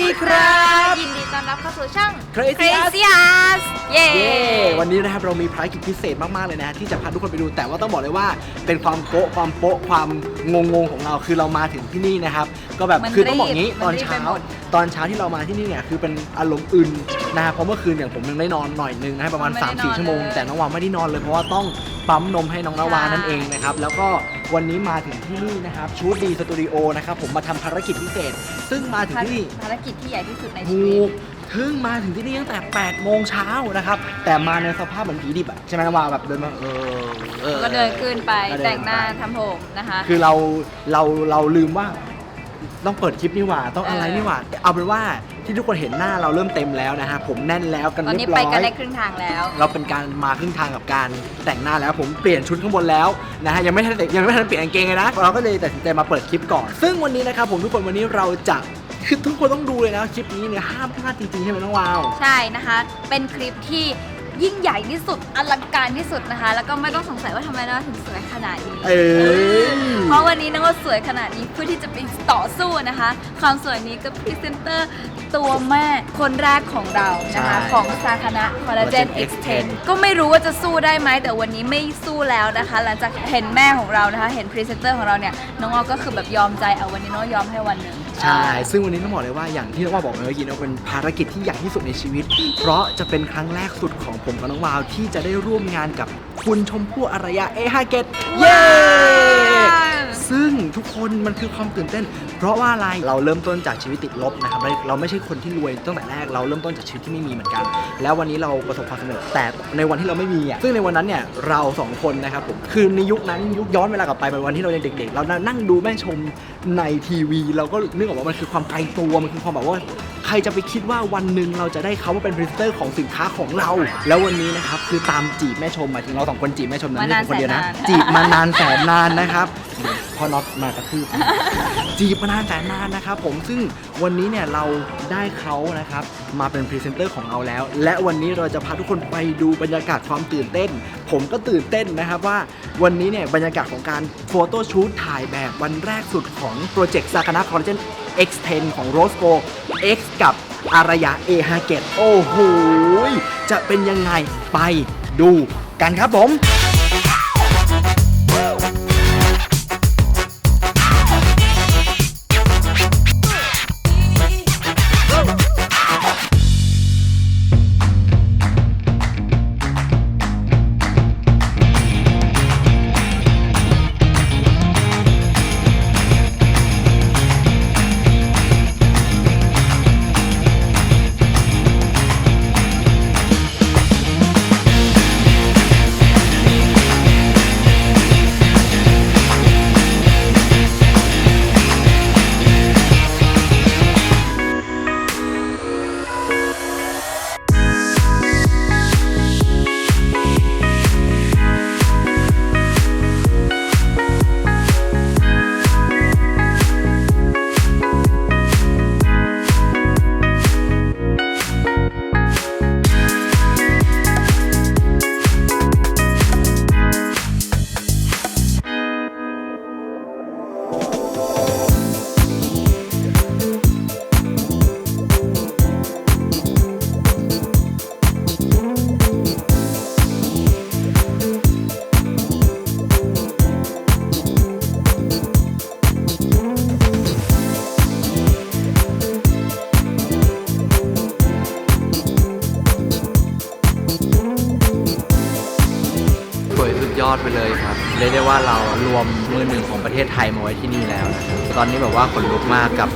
ดีครับ ยินดีต้อนรับเข้าสู่ช่อง Crazy Crazy Us เย้ เย้วันนี้นะครับเรามีภารกิจพิเศษมาก ๆ เลยนะฮะที่จะพาทุกคนไปดูแต่ว่าต้องบอกเลยว่าเป็นความโป๊ะความโป๊ะความงงงๆของเราคือเรามาถึงที่นี่นะครับ ก็แบบมันคือต้องบอกรีบงี้มันตอนรีบเช้าไปหมด ตอนเช้าที่เรามาที่นี่เนี่ยคือเป็นอารมณ์อื่นนะฮะเพราะเมื่อคืนอย่างผมยังได้นอนหน่อยนึงนะฮะประมาณ ไม่ได้นอน3-4 ชั่วโมง เลย แต่น้องวาไม่ได้นอนเลยเพราะว่าต้อง ปั๊มนมให้น้องนาวาใช่นั่นเองนะครับ แล้วก็วันนี้มาถึงที่นี่นะครับชูดดีสตูดิโอนะครับผมมาทำภารกิจพิเศษ ซึ่งมาถึงที่นี่ ภารกิจที่ใหญ่ที่สุดในชีถูวิตกถึงมาถึงที่นี่ตั้งแต่ 8 โมงเช้านะครับ แต่มาในสภาพเหมือนผีดิบอะใช่ไหมนะว่าแบบเดินมาเออออก็เดินขึ้นไปก็เดินแต่งหน้าไป ทำผมนะคะ คือเราเราเราลืมว่าต้องเปิดคลิปนี่หว่าต้องอะไรเออนี่หว่า เอาเป็นว่า ที่ทุกคนเห็นหน้าเราเริ่มเต็มแล้วนะฮะผมแน่นแล้วกันตอนเรีนี้ยบไปร้อกันยได้ครึ่งทางแล้ว เราเป็นการมาครึ่งทางกับการแต่งหน้าแล้วผมเปลี่ยนชุดข้างบนแล้วนะฮะยังไม่ทันยังไม่ทันเปลี่ยนกางเกงเลยนะเราก็เลยตัดสินใจมาเปิดคลิปก่อน ซึ่งวันนี้นะครับผมทุกคนวันนี้เราจะคือทุกคนต้องดูเลยนะคลิปนี้เนี่ยห้ามพลาดจริงๆใช่ไหมน้องวาว ใช่นะคะ เป็นคลิปที่ยิ่งใหญ่ที่สุดอลังการที่สุดนะคะ แล้วก็ไม่ต้องสงสัยว่าทำไมน้องถึงสวยขนาดนี้ เอ้ยเพ ราะวันนี้น้องก็สวยขนาดนี้เพื่อที่จะไปต่อสู้นะคะ ความสวยนี้กับพรีเซนเตอร์ตัวแม่คนแรกของเรานะคะใช่ของซาคณะคอลลาเจน Collagen X10 ก็ไม่รู้ว่าจะสู้ได้ไหมแต่วันนี้ไม่สู้แล้วนะคะ หลังจากเห็นแม่ของเรานะคะ เห็นพรีเซนเตอร์ของเราเนี่ยน้องออก็คือแบบยอมใจเอาวันนี้น้องยอมให้วันหนึ่ง ใช่ ซึ่งวันนี้ต้องบอกเลยว่าอย่างที่น้องวาวบอกไปเมื่อกี้นะเป็นภารกิจที่ใหญ่ที่สุดในชีวิต เพราะจะเป็นครั้งแรกสุดของผมกับน้องวาวที่จะได้ร่วมงานกับคุณชมพู่อารยาเอฮาเกตเย้ ซึ่งทุกคนมันคือความตื่นเต้น เพราะว่าอะไรเราเริ่มต้นจากชีวิตติดลบนะครับเราเราไม่ใช่คนที่รวยตั้งแต่แรก เราเริ่มต้นจากชีวิตที่ไม่มีเหมือนกัน แล้ววันนี้เราประสบความสำเร็จแต่ในวันที่เราไม่มีอะซึ่งในวันนั้นเนี่ยเราสองคนนะครับผมคือในยุคนั้นยุคย้อนเวลากลับไปเป็นวันที่เรายังเด็ก ๆ เรานั่งดูแม่ชมในทีวี เราก็นึกออกว่ามันคือความไกลตัวมันคือความแบบว่าใครจะไปคิดว่าวันหนึ่งเราจะได้เขามาเป็นพรีเซนเตอร์ของสินค้าของเรา แล้ววันนี้นะครับคือตามจีบแม่ชมหมายถึงเราสองคนจีบแม่ชมนะไม่ใช่คนเดียวนะมานานแสนนานจีบมานานแสนนานนะครับเดี๋ยว พอน็อตมากระทืบ จีบมานานแสนนานนะครับผมซึ่งวันนี้เนี่ยเราได้เขานะครับมาเป็นพรีเซนเตอร์ของเราแล้ว และวันนี้เราจะพาทุกคนไปดูบรรยากาศความตื่นเต้น ผมก็ตื่นเต้นนะครับว่าวันนี้เนี่ยบรรยากาศของการโฟโต้ชูตถ่ายแบบวันแรกสุดของโปรเจกต์ซากานะคอลลาเจน X10 ของ Rose Go X กับอารยา A h a g e t โอ้โหจะเป็นยังไงไปดูกันครับผม เลยครับเรียกได้ว่าเรารวมมือหนึ่งของประเทศไทยมาไว้ที่นี่แล้วนะครับตอนนี้แบบว่าขนลุกมากกับ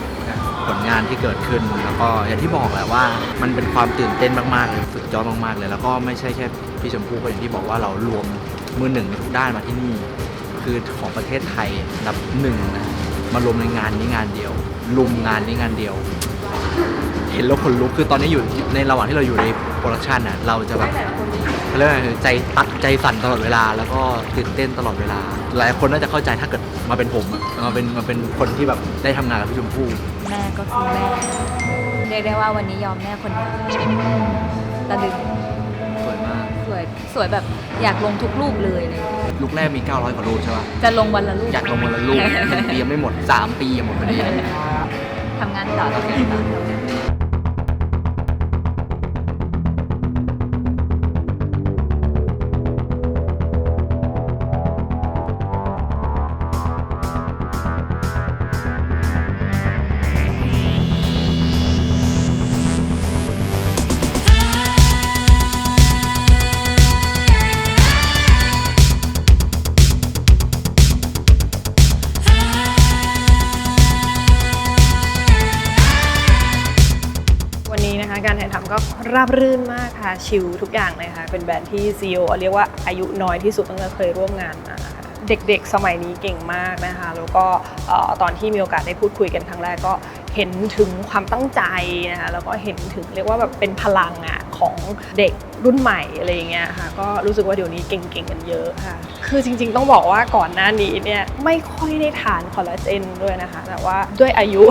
ผลงานที่เกิดขึ้นแล้วก็อย่างที่บอกแหละว่ามันเป็นความตื่นเต้นมากๆเลยสุดยอดมากๆเลย แล้วก็ไม่ใช่แค่พี่ชมพู่ก็อย่างที่บอกว่าเรารวมมือหนึ่งทุกด้านมาที่นี่ คือของประเทศไทยอันดับหนึ่งนะมารวมในงานนี้งานเดียวลุมงานนี้งานเดียว เห็นแล้วขนลุกคือตอนนี้อยู่ในระหว่างที่เราอยู่ในโปรดักชันน่ะเราจะแบบ เขาเรียกว่าไงคือใจตัดใจสั่นตลอดเวลา แล้วก็ตื่นเต้นตลอดเวลา หลายคนน่าจะเข้าใจถ้าเกิดมาเป็นผมอะมาเป็นมาเป็นคนที่แบบได้ทำงานกับพี่ชมพู่ แม่ก็คือแม่เรียกได้ว่าวันนี้ยอมแม่คนเดียวตะลึงสวยมาก สวยสวยแบบอยากลงทุกรูปเลยเลย ลูกแรกมี 900 กว่ารูปใช่ป่ะ จะลงวันละรูปอยากลงวันละรูปหนึ่งปียังไม่หมด 3 ปียังหมดพอดี ทำงานต่อทำงานต่อทำงานต่อ การถ่ายทำก็ราบรื่นมากค่ะ ชิลทุกอย่างเลยค่ะ เป็นแบรนด์ที่ CEO เรียกว่าอายุน้อยที่สุดตั้งแต่เคยร่วมงานมาค่ะเด็กๆ สมัยนี้เก่งมากนะคะ แล้วก็ตอนที่มีโอกาสได้พูดคุยกันครั้งแรกก็เห็นถึงความตั้งใจนะคะแล้วก็เห็นถึงเรียกว่าแบบเป็นพลังอะของเด็กรุ่นใหม่อะไรอย่างเงี้ยค่ะก็รู้สึกว่าเดี๋ยวนี้เก่งๆกันเยอะค่ะ คือจริงๆต้องบอกว่าก่อนหน้านี้เนี่ยไม่ค่อยได้ทานคอลลาเจนด้วยนะคะ แต่ว่าด้วยอายุ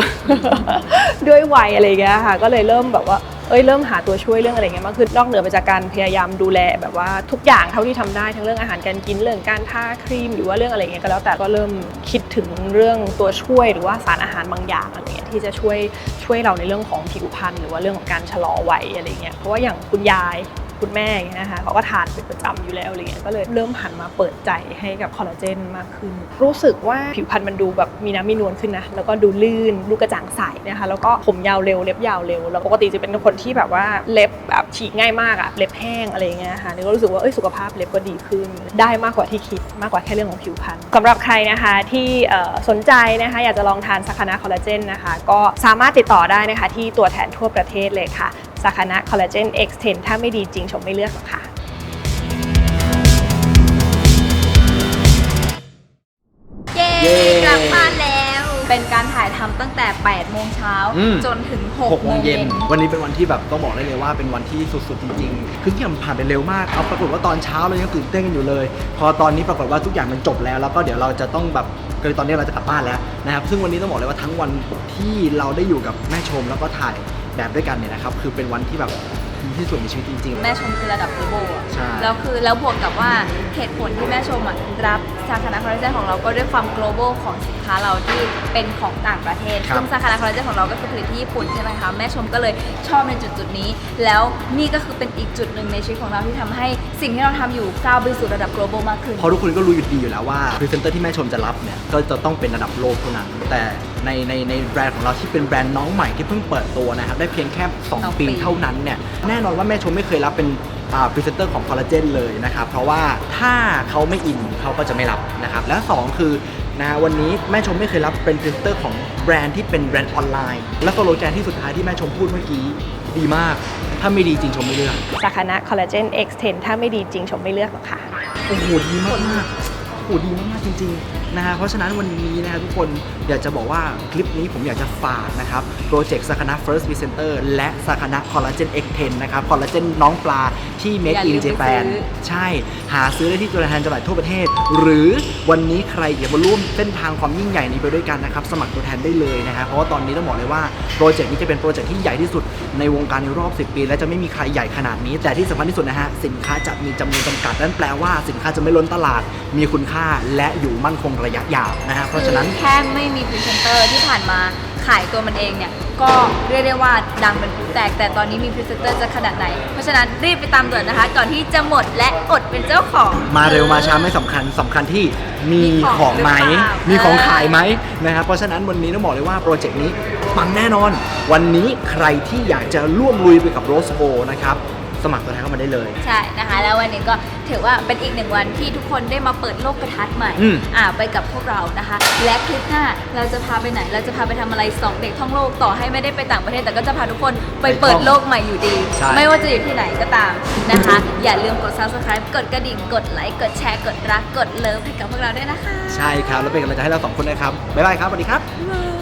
ด้วยวัยอะไรเงี้ยค่ะ ก็เลยเริ่มแบบว่า เอ้ยเริ่มหาตัวช่วยเรื่องอะไรเงี้ยมากขึ้นนอกเหนือไปจากการพยายามดูแลแบบว่าทุกอย่างเท่าที่ทำได้ทั้งเรื่องอาหารการกินเรื่องการทาครีม หรือว่าเรื่องอะไรเงี้ยก็แล้วแต่ก็เริ่มคิดถึงเรื่องตัวช่วยหรือว่าสารอาหารบางอย่างอะไรเงี้ยที่จะช่วยช่วยเราในเรื่องของผิวพรรณหรือว่าเรื่องของการชะลอวัยอะไรเงี้ยเพราะว่าอย่างคุณยาย คุณแม่อย่างเงี้ยนะคะเขาก็ทานเป็นประจำอยู่แล้วอะไรเงี้ยก็เลยเริ่มหันมาเปิดใจให้กับคอลลาเจนมากขึ้น รู้สึกว่าผิวพรรณมันดูแบบมีน้ำมีนวลขึ้นนะแล้วก็ดูลื่นดูกระจ่างใสนะคะแล้วก็ผมยาวเร็วเล็บยาวเร็วแล้วปกติจะเป็นคนที่แบบว่าเล็บแบบฉีกง่ายมากอะเล็บแห้งอะไรเงี้ยค่ะนี่ก็รู้สึกว่าเอ้ยสุขภาพเล็บก็ดีขึ้น ได้มากกว่าที่คิดมากกว่าแค่เรื่องของผิวพรรณสำหรับใครนะคะที่สนใจนะคะอยากจะลองทานสักคานะคอลลาเจนนะคะก็สามารถติดต่อได้นะคะที่ตัวแทนทั่วประเทศเลยค่ะ สาขานะคอลลาเจน X10 ถ้าไม่ดีจริงชมไม่เลือกหรอกค่ะเย้เย้กลับบ้านแล้ว เป็นการถ่ายทำตั้งแต่ 8 โมงเช้า อืม จนถึงหก6โมโมงงเย็เย็น น วันนี้เป็นวันที่แบบต้องบอกได้เลยว่าเป็นวันที่สุดๆจริงๆ คือทุกอย่างมันผ่านไปเร็วมาก เอาปรากฏว่าตอนเช้าเรายังตื่นเต้นกันอยู่เลย พอตอนนี้ปรากฏว่าทุกอย่างมันจบแล้ว แล้วก็เดี๋ยวเราจะต้องแบบคือตอนนี้เราจะกลับบ้านแล้วนะครับ ซึ่งวันนี้ต้องบอกเลยว่าทั้งวันที่เราได้อยู่กับแม่ชมแล้วก็ถ่าย แบบด้วยกันเนี่ยนะครับ คือเป็นวันที่แบบดีที่สุดในชีวิตจริง ๆ แม่ชมคือระดับ global อะใช่ แล้วคือแล้วบวกกับว่าเหตุผลที่แม่ชมอะรับสาขาคอลลาเจนของเราก็ด้วยความ global ของสินค้าเราที่เป็นของต่างประเทศครับซึ่งสาขาคอลลาเจนของเราก็คือผลิตที่ญี่ปุ่นใช่ไหมคะแม่ชมก็เลยชอบในจุดจุดๆนี้ แล้วนี่ก็คือเป็นอีกจุดหนึ่งในชีวิตของเราที่ทำให้สิ่งที่เราทำอยู่ก้าวไปสู่ระดับ global มากขึ้น เพราะทุกคนก็รู้อยู่ดีอยู่แล้วว่าพรีเซนเตอร์ที่แม่ชมจะรับเนี่ยก็จะต้องเป็นระดับโลกเท่านั้น แต่ ในในในแบรนด์ของเราที่เป็นแบรนด์น้องใหม่ที่เพิ่งเปิดตัวนะครับได้เพียงแค่ สอง2 ปีปี เท่านั้นเนี่ยแน่นอนว่าแม่ชมไม่เคยรับเป็นพรีเซนเตอร์ของคอลลาเจนเลยนะครับเพราะว่าถ้าเขาไม่อินเขาก็จะไม่รับนะครับและสองคือนะฮะวันนี้แม่ชมไม่เคยรับเป็นพรีเซนเตอร์ของแบรนด์ที่เป็นแบรนด์ออนไลน์ และสโลแกนที่สุดท้ายที่แม่ชมพูดเมื่อกี้ดีมาก ถ้าไม่ดีจริงชมไม่เลือกสาขานะคอลลาเจน X10 ถ้าไม่ดีจริงชมไม่เลือกหรอกค่ะ โอ้โหดีมากมากๆโอ้โหดีมากๆจริงๆ นะฮะเพราะฉะนั้นวันนี้นะฮะทุกคนอยากจะบอกว่าคลิปนี้ผมอยากจะฝากนะครับโปรเจกต์สาคานะ First Presenter และสาคานะ Collagen X10 นะครับคอลลาเจนน้องปลาที่ Made อย่า in ลืมไป Japan ซื้อ ใช่ หาซื้อได้ที่ตัวแทนจำหน่ายทั่วประเทศ หรือวันนี้ใครอยากมาร่วมเส้นทางความยิ่งใหญ่นี้ไปด้วยกันนะครับ สมัครตัวแทนได้เลยนะฮะเพราะว่าตอนนี้ต้องบอกเลยว่าโปรเจกต์นี้จะเป็นโปรเจกต์ที่ใหญ่ที่สุดในวงการในรอบ 10 ปี และจะไม่มีใครใหญ่ขนาดนี้ แต่ที่สำคัญที่สุดนะฮะสินค้าจะมีจำนวนจำกัดนั่นแปลว่าสินค้าจะไม่ล้นตลาด มีคุณค่าและอยู่มั่นคงระยะยาวนะฮะเพราะฉะนั้นคือแค่ไม่มีพรีเซนเตอร์ที่ผ่านมาขายตัวมันเองเนี่ย ก็เรียกได้ว่าดังเป็นผู้แตก แต่ตอนนี้มีพรีเซนเตอร์จะขนาดไหน เพราะฉะนั้นรีบไปตามด่วนนะคะ ก่อนที่จะหมดและอดเป็นเจ้าของ มาเร็วมาช้าไม่สำคัญสำคัญที่มีมีขขอองงไหม หรือเปล่ามีของเออขายไหมนะครับเพราะฉะนั้นวันนี้ต้องบอกเลยว่าโปรเจกต์นี้ปังแน่นอน วันนี้ใครที่อยากจะร่วมลุยไปกับโรสโ o นะครับ สมัครตัวแทนเข้ามาได้เลย ใช่นะคะ แล้ววันนี้ก็ถือว่าเป็นอีกหนึ่งวันที่ทุกคนได้มาเปิดโลกกระทัดใหม่อืม อ่าไปกับพวกเรานะคะ และคลิปหน้าเราจะพาไปไหน เราจะพาไปทำอะไรสองเด็กท่องโลกต่อให้ไม่ได้ไปต่างประเทศ แต่ก็จะพาทุกคนไปเปิดโลกใหม่อยู่ดี ใช่ ไม่ว่าจะอยู่ที่ไหนก็ตามนะคะ อย่าลืมกด subscribe กดกระดิ่งกดไลค์กดแชร์กดรักกดเลิฟให้กับพวกเราด้วยนะคะ ใช่ครับ แล้วเป็นกำลังใจให้เราสองคนนะครับ บ๊ายบายครับสวัสดีครับ